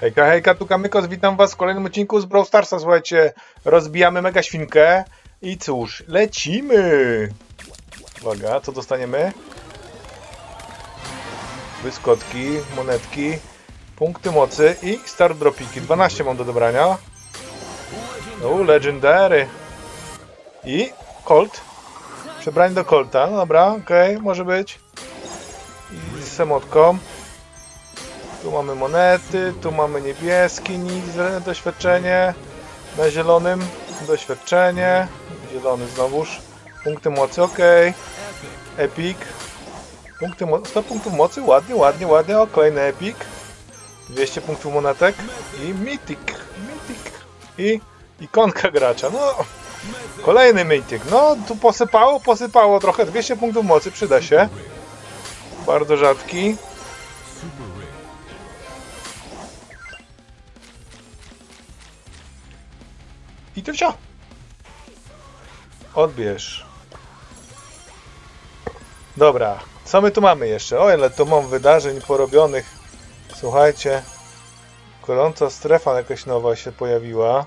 Hejka, hejka, tu Kamykos, witam was w kolejnym odcinku z Brawl Starsa, słuchajcie, rozbijamy mega świnkę i cóż, lecimy! Uwaga, co dostaniemy? Wyskotki, monetki, punkty mocy i star dropiki, 12 mam do dobrania. O, legendary. I Colt. Przebranie do Colta, no dobra, okej, może być. I z emotką. Tu mamy monety, tu mamy niebieski nic, doświadczenie. Na zielonym doświadczenie. Zielony znowuż. Punkty mocy, ok. Epic. Punkty mo 100 punktów mocy, ładnie, ładnie, ładnie. O, kolejny epic. 200 punktów monetek. I mythic, mythic. I ikonka gracza. No, kolejny mythic. No, tu posypało, posypało trochę. 200 punktów mocy, przyda się. Bardzo rzadki. I to wsio. Odbierz. Dobra, co my tu mamy jeszcze? O, ile tu mam wydarzeń porobionych. Słuchajcie. Gorąca strefa jakaś nowa się pojawiła.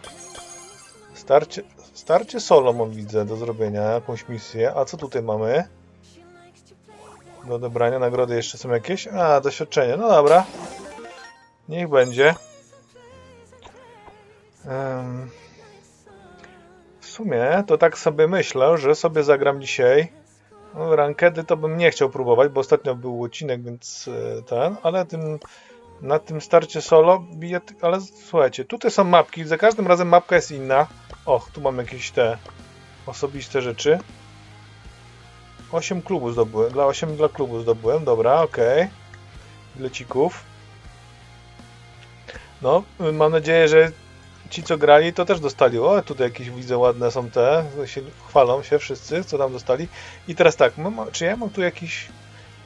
Starcie, starcie solo mam widzę do zrobienia, jakąś misję. A co tutaj mamy? Do odebrania nagrody jeszcze są jakieś? A, doświadczenie. No dobra. Niech będzie. W sumie to tak sobie myślę, że sobie zagram dzisiaj. No, rankedy to bym nie chciał próbować, bo ostatnio był odcinek, więc e, ten, ale tym, na tym starcie solo bije, ale słuchajcie, tutaj są mapki, za każdym razem mapka jest inna. Och, tu mam jakieś te osobiste rzeczy. 8 klubów zdobyłem, dla 8 dla klubu zdobyłem, dobra, okej. Bilecików. No, mam nadzieję, że ci co grali to też dostali. O, tutaj jakieś widzę ładne są te, się chwalą się wszyscy, co tam dostali. I teraz tak, mam, czy ja mam tu jakiś...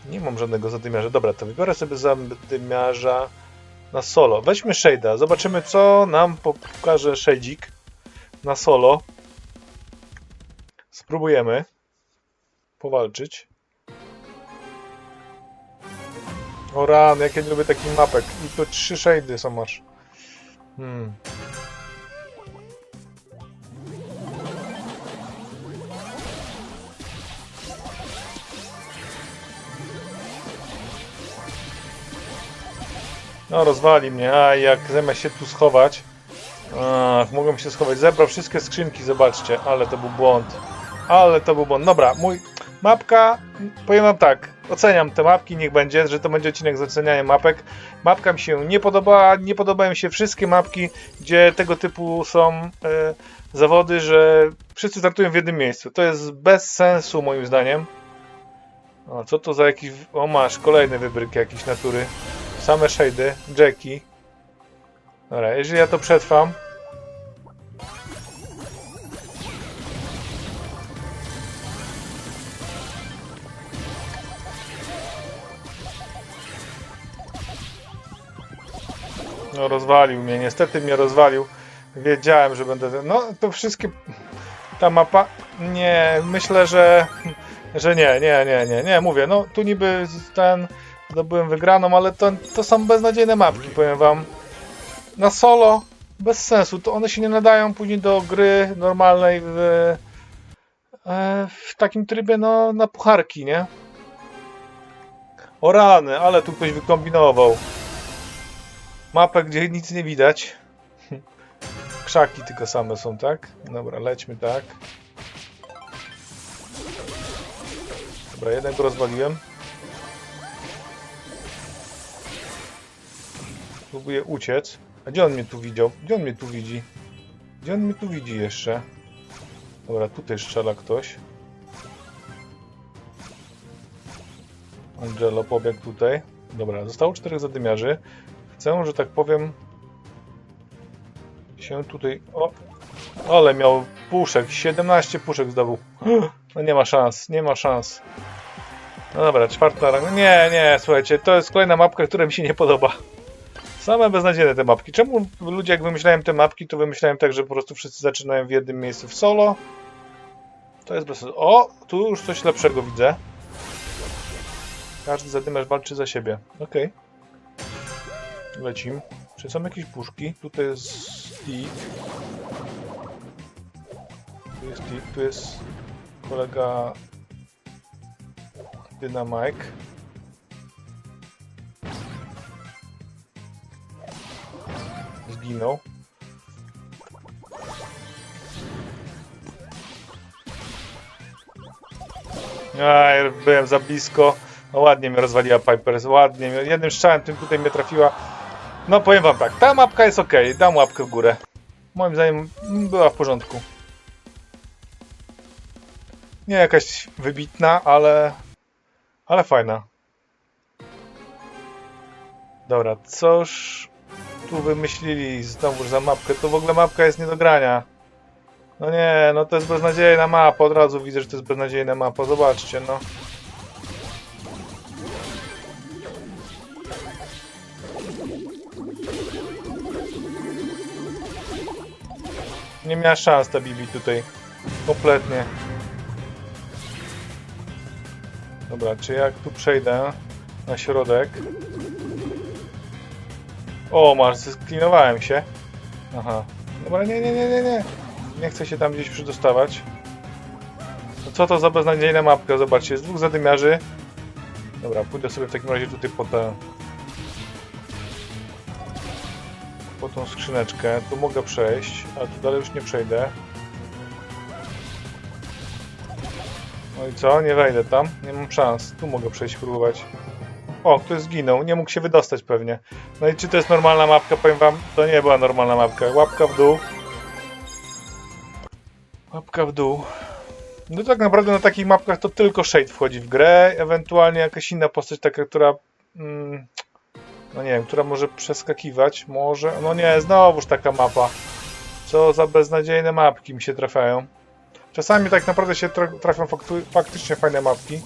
Nie mam żadnego zadymiarza. Dobra, to wybiorę sobie zadymiarza na solo. Weźmy Shade'a, zobaczymy co nam pokaże Shade'ik na solo. Spróbujemy powalczyć. O ran, jak ja nie lubię takich mapek. I tu trzy shade'y są aż. Hmm. No, rozwali mnie. A jak zamiast się tu schować. Ach, mogłem się schować. Zebrał wszystkie skrzynki, zobaczcie. Ale to był błąd. Ale to był błąd. Dobra, mój. Mapka. Powiem wam tak. Oceniam te mapki, niech będzie, że to będzie odcinek z ocenianiem mapek. Mapka mi się nie podobała. Nie podobają się wszystkie mapki, gdzie tego typu są e, zawody, że wszyscy startują w jednym miejscu. To jest bez sensu, moim zdaniem. O, co to za jakiś. O, masz kolejny wybryk jakiś natury. Same shade'y, Jackie. Dobra, jeżeli ja to przetrwam. No rozwalił mnie, niestety mnie rozwalił. Wiedziałem, że będę... No to wszystkie... Ta mapa... Nie, myślę, że... Że nie, nie, nie, nie, nie, mówię, no tu niby ten... Zdobyłem wygraną, ale to, to są beznadziejne mapki, powiem wam. Na solo bez sensu, to one się nie nadają później do gry normalnej w, e, w takim trybie no, na pucharki, nie? O rany, ale tu ktoś wykombinował. Mapę, gdzie nic nie widać. Krzaki tylko same są, tak? Dobra, lećmy tak. Dobra, jednego rozwaliłem. Próbuję uciec. A gdzie on mnie tu widział? Gdzie on mnie tu widzi? Gdzie on mnie tu widzi jeszcze? Dobra, tutaj strzela ktoś. Angelo pobiegł tutaj. Dobra, zostało czterech zadymiarzy. Chcę, że tak powiem, się tutaj... O! Ale miał puszek, 17 puszek zdobył. No nie ma szans, nie ma szans. No dobra, czwarta ranga. Nie, nie, słuchajcie, to jest kolejna mapka, która mi się nie podoba. Same beznadziejne te mapki. Czemu ludzie, jak wymyślają te mapki, to wymyślają tak, że po prostu wszyscy zaczynają w jednym miejscu w solo? To jest bez. O, tu już coś lepszego widzę. Każdy zadymiarz walczy za siebie. Okej. Lecim. Czy są jakieś puszki? Tutaj jest stick. Tu jest stick, tu jest kolega Dynamike. Zginął. Aj, byłem za blisko. No ładnie mnie rozwaliła Piper, ładnie. Jednym strzałem tym tutaj mnie trafiła. No powiem wam tak, ta mapka jest ok, dam łapkę w górę. Moim zdaniem była w porządku. Nie jakaś wybitna, ale... Ale fajna. Dobra, coż tu wymyślili znowu za mapkę? To w ogóle mapka jest nie do grania. No nie, no to jest beznadziejna mapa. Od razu widzę, że to jest beznadziejna mapa. Zobaczcie, no. Nie miała szans ta Bibi tutaj. Kompletnie. Dobra, czy jak tu przejdę na środek? O, masz, sklinowałem się. Aha. Dobra, nie, nie, nie, nie, nie. Nie chcę się tam gdzieś przydostawać. No co to za beznadziejna mapka? Zobaczcie, jest dwóch zadymiarzy. Dobra, pójdę sobie w takim razie tutaj po tę... Po tą skrzyneczkę. Tu mogę przejść, a tu dalej już nie przejdę. No i co? Nie wejdę tam. Nie mam szans. Tu mogę przejść, próbować. O, ktoś zginął. Nie mógł się wydostać pewnie. No i czy to jest normalna mapka? Powiem wam, to nie była normalna mapka. Łapka w dół. Łapka w dół. No tak naprawdę na takich mapkach to tylko Shade wchodzi w grę, ewentualnie jakaś inna postać taka, która... Mm, no nie wiem, która może przeskakiwać, może... No nie, znowuż taka mapa. Co za beznadziejne mapki mi się trafiają. Czasami tak naprawdę się tra trafią faktu- faktycznie fajne mapki.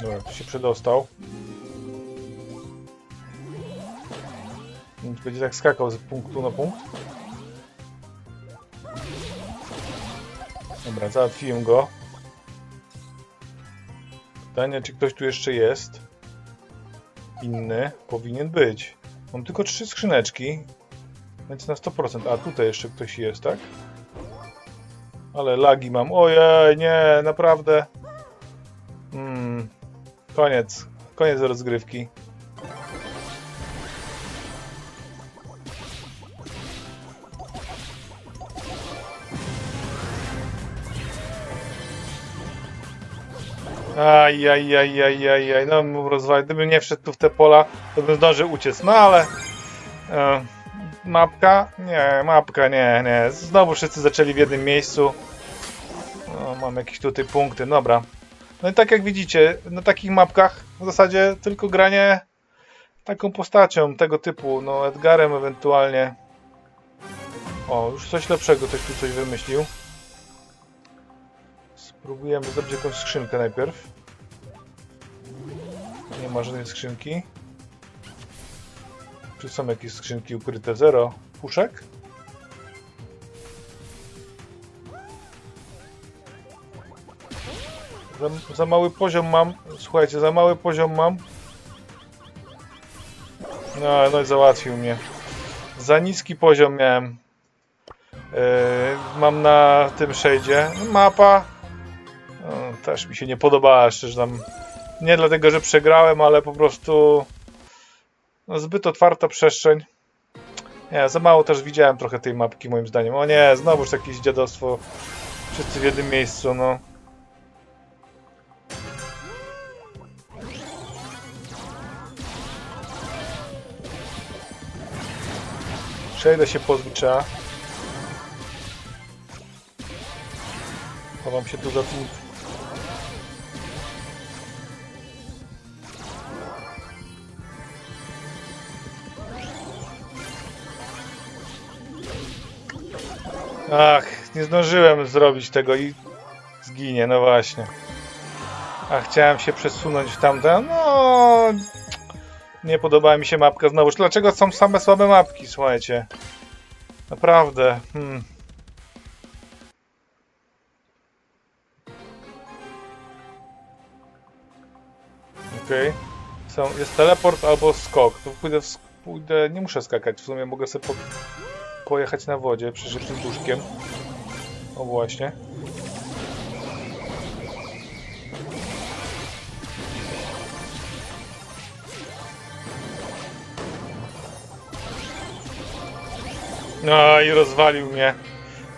Dobra, tu się przedostał. Będzie tak skakał z punktu na punkt. Dobra, załatwiłem go. Pytanie, czy ktoś tu jeszcze jest? Inny powinien być. Mam tylko trzy skrzyneczki, więc na 100%. A tutaj jeszcze ktoś jest, tak? Ale lagi mam. Ojej, nie, naprawdę. Koniec. Koniec rozgrywki. Aj, aj, aj, aj, aj, aj, no mu. Gdybym nie wszedł tu w te pola, to bym zdążył uciec. No ale... E, mapka? Nie, mapka, nie, nie. Znowu wszyscy zaczęli w jednym miejscu. No, mam jakieś tutaj punkty, dobra. No i tak jak widzicie, na takich mapkach w zasadzie tylko granie taką postacią tego typu, no Edgarem ewentualnie. O, już coś lepszego ktoś tu coś wymyślił. Spróbujemy zrobić jakąś skrzynkę najpierw. Nie ma żadnej skrzynki. Czy są jakieś skrzynki ukryte? Zero. Puszek? Za, za mały poziom mam. Słuchajcie, za mały poziom mam. No, no i załatwił mnie. Za niski poziom miałem. Yy, mam na tym shade'zie. Mapa. No, też mi się nie podobała, szczerze tam. Nie dlatego, że przegrałem, ale po prostu no, zbyt otwarta przestrzeń. Nie, za mało też widziałem trochę tej mapki moim zdaniem. O nie, znowuż jakieś dziadostwo. Wszyscy w jednym miejscu, no. Przejdę się trzeba. Chowam się tu za tym. Ach, nie zdążyłem zrobić tego i zginie, no właśnie. A chciałem się przesunąć w tamte. No. Nie podoba mi się mapka znowu. Dlaczego są same słabe mapki, słuchajcie? Naprawdę. Hmm. Okej. Okay. Są, jest teleport albo skok. Tu pójdę, w, pójdę, nie muszę skakać, w sumie mogę sobie po, pojechać na wodzie, przecież tym duszkiem. O właśnie. No i rozwalił mnie.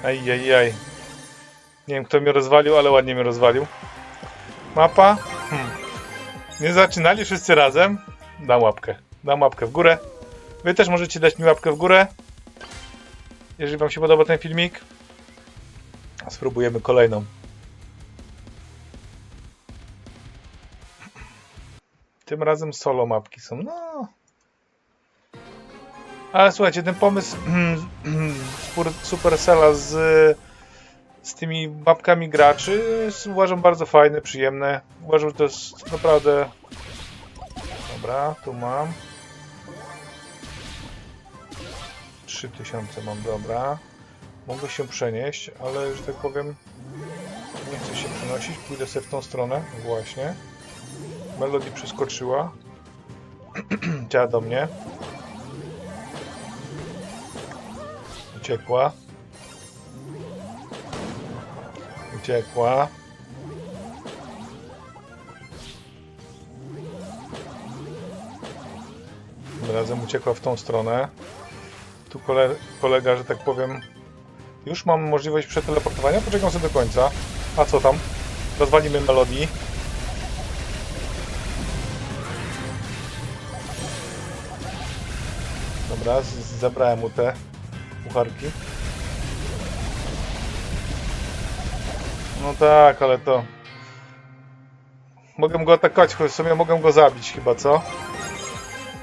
Ajajaj. Nie wiem kto mnie rozwalił, ale ładnie mnie rozwalił. Mapa? Hmm. Nie zaczynali wszyscy razem? Dam łapkę. Dam łapkę w górę. Wy też możecie dać mi łapkę w górę. Jeżeli wam się podoba ten filmik. Spróbujemy kolejną. Tym razem solo mapki są. No. Ale słuchajcie, ten pomysł Supercella z, z tymi mapkami graczy jest, uważam bardzo fajny, przyjemny. Uważam, że to jest naprawdę... Dobra, tu mam. 3000 mam, dobra. Mogę się przenieść, ale że tak powiem nie chcę się przenosić. Pójdę sobie w tą stronę, właśnie. Melody przeskoczyła. Działa do mnie. Uciekła. Uciekła. Tym razem uciekła w tą stronę. Tu kole kolega, że tak powiem... Już mam możliwość przeteleportowania? Poczekam sobie do końca. A co tam? Rozwalimy melodii. Dobra, zabrałem mu te pucharki. No tak, ale to... Mogę go atakować, choć w sumie mogę go zabić chyba, co?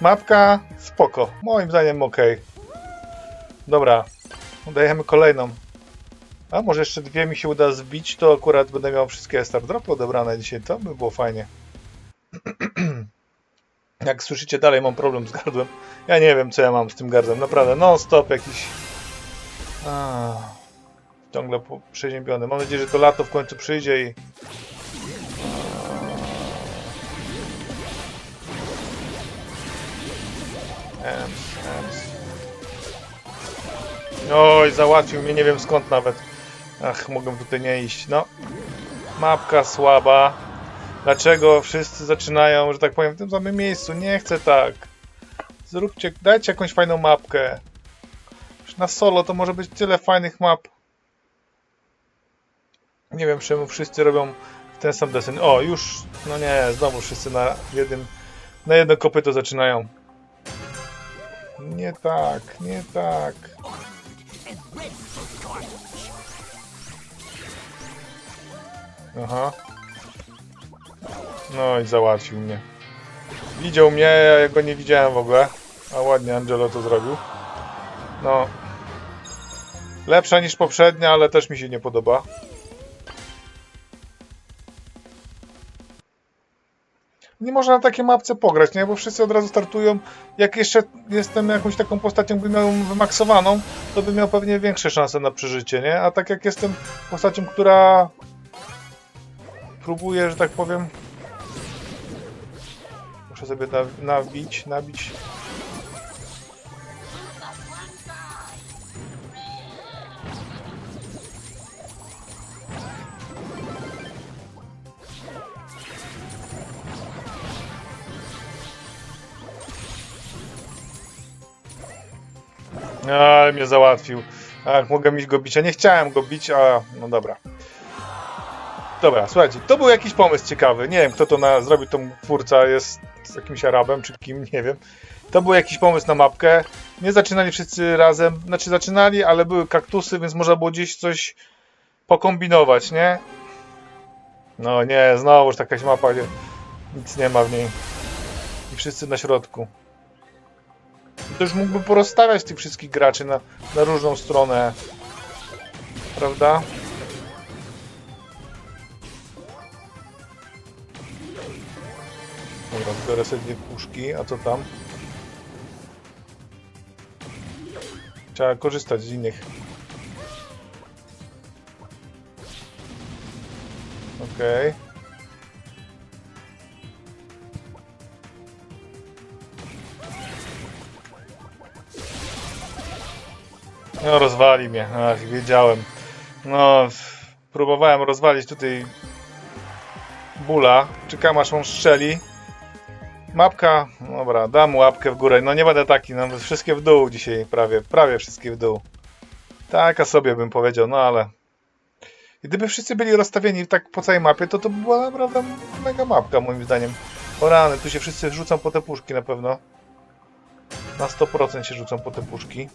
Mapka, spoko. Moim zdaniem ok. Dobra, dajemy kolejną. A może jeszcze dwie mi się uda zbić, to akurat będę miał wszystkie Star Dropy odebrane dzisiaj. To by było fajnie. Jak słyszycie, dalej mam problem z gardłem. Ja nie wiem, co ja mam z tym gardłem. Naprawdę, non stop jakiś... A, ciągle przeziębiony. Mam nadzieję, że to lato w końcu przyjdzie i... Ems, ems. Oj, załatwił mnie, nie wiem skąd nawet. Ach, mogę tutaj nie iść. No, mapka słaba. Dlaczego wszyscy zaczynają, że tak powiem, w tym samym miejscu? Nie chcę tak. Zróbcie, dajcie jakąś fajną mapkę. Na solo to może być tyle fajnych map. Nie wiem, czemu wszyscy robią ten sam desen. O, już, no nie, znowu wszyscy na jednym, na jedno kopyto zaczynają. Nie tak, nie tak. Aha. No i załatwił mnie. Widział mnie, ja go nie widziałem w ogóle. A ładnie Angelo to zrobił. No. Lepsza niż poprzednia, ale też mi się nie podoba. Nie można na takiej mapce pograć, nie? Bo wszyscy od razu startują. Jak jeszcze jestem jakąś taką postacią, ją wymaksowaną, to bym miał pewnie większe szanse na przeżycie, nie? A tak jak jestem postacią, która próbuje, że tak powiem. Muszę sobie na, nabić, nabić. Ale mnie załatwił. Ach, mogę iść go bić, a nie chciałem go bić, a no dobra. Dobra, słuchajcie, to był jakiś pomysł ciekawy. Nie wiem, kto to na, zrobił, tą twórca jest jakimś Arabem czy kim, nie wiem. To był jakiś pomysł na mapkę. Nie zaczynali wszyscy razem, znaczy zaczynali, ale były kaktusy, więc można było gdzieś coś pokombinować, nie? No nie, znowuż jakaś mapa, nic nie ma w niej. I wszyscy na środku. To już mógłby porozstawiać tych wszystkich graczy na, na różną stronę. Prawda? Dobra, biorę sobie dwie puszki, a co tam? Trzeba korzystać z innych. Okej. No rozwali mnie, ach, wiedziałem. No, próbowałem rozwalić tutaj bula. Czekam aż on strzeli. Mapka, dobra, dam łapkę w górę. No nie będę taki, no wszystkie w dół dzisiaj prawie, prawie wszystkie w dół. Taka sobie bym powiedział, no ale... Gdyby wszyscy byli rozstawieni tak po całej mapie, to to by była naprawdę mega mapka moim zdaniem. O rany, tu się wszyscy rzucą po te puszki na pewno. Na 100% się rzucą po te puszki.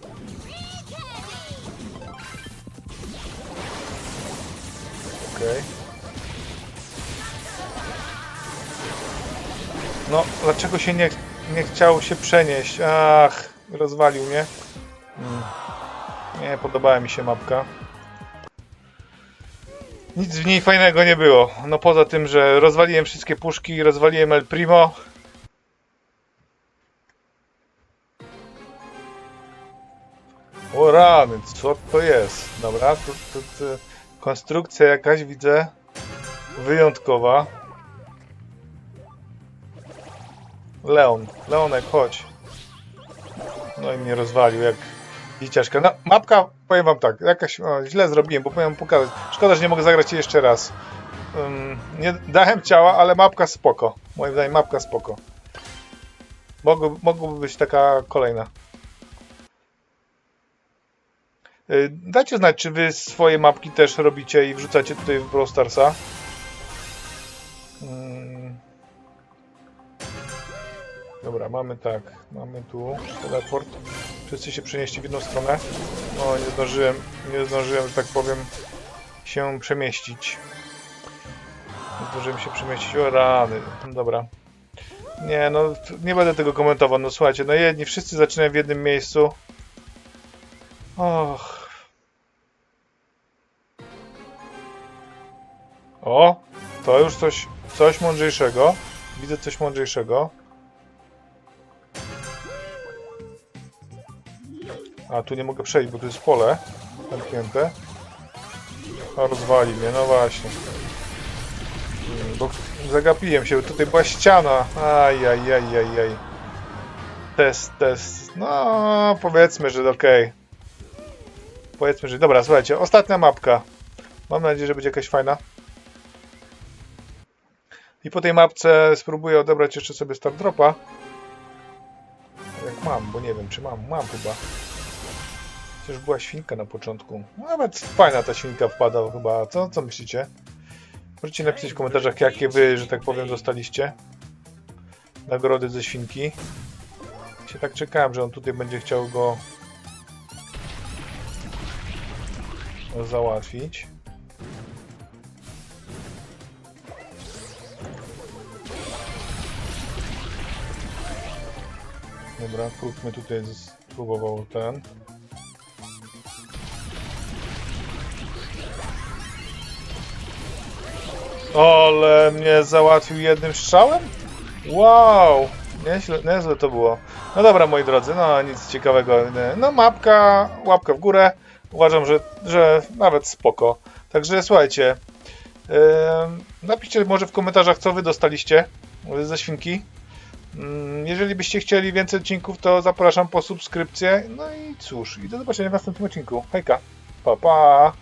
Okej. No, dlaczego się nie, nie chciał się przenieść? Ach, rozwalił mnie. Mm. Nie, podobała mi się mapka. Nic w niej fajnego nie było. No poza tym, że rozwaliłem wszystkie puszki, rozwaliłem El Primo. O rany, co to jest? Dobra, to, to, to konstrukcja jakaś widzę wyjątkowa. Leon, Leonek, chodź. No i mnie rozwalił jak dzieciaczka. No, mapka, powiem wam tak, jakaś o, źle zrobiłem, bo powiem pokazać. Szkoda, że nie mogę zagrać jej jeszcze raz. Ym, nie dałem ciała, ale mapka spoko. Moim zdaniem mapka spoko. Mogłoby, mogłoby być taka kolejna. Dajcie znać, czy wy swoje mapki też robicie i wrzucacie tutaj w Brawl Starsa. Ym. Dobra, mamy tak, mamy tu teleport. Wszyscy się przenieście w jedną stronę. O, nie zdążyłem, nie zdążyłem, że tak powiem, się przemieścić. Nie zdążyłem się przemieścić, o rany, dobra. Nie, no, nie będę tego komentował, no słuchajcie, no jedni wszyscy zaczynają w jednym miejscu. Och. O, to już coś, coś mądrzejszego. Widzę coś mądrzejszego. A, tu nie mogę przejść, bo tu jest pole zamknięte. A, rozwali mnie, no właśnie. Bo zagapiłem się, tutaj była ściana. Aj, aj, aj, aj, aj. Test, test. No, powiedzmy, że okej. Powiedzmy, że... Dobra, słuchajcie, ostatnia mapka. Mam nadzieję, że będzie jakaś fajna. I po tej mapce spróbuję odebrać jeszcze sobie Star Dropa. Jak mam, bo nie wiem, czy mam. Mam chyba. Chociaż była świnka na początku. Nawet fajna ta świnka wpada chyba. Co, co myślicie? Możecie napisać w komentarzach, jakie wy, że tak powiem, dostaliście. Nagrody ze świnki. Się tak czekałem, że on tutaj będzie chciał go załatwić. Dobra, kruk tutaj spróbował ten. Ale mnie załatwił jednym strzałem? Wow! Nieźle, niezłe to było. No dobra, moi drodzy, no nic ciekawego. No mapka, łapka w górę. Uważam, że, że nawet spoko. Także słuchajcie, yy, napiszcie może w komentarzach, co wy dostaliście ze świnki. Mm, Jeżeli byście chcieli więcej odcinków, to zapraszam po subskrypcję. No i cóż, i do zobaczenia w następnym odcinku. Hejka, pa pa!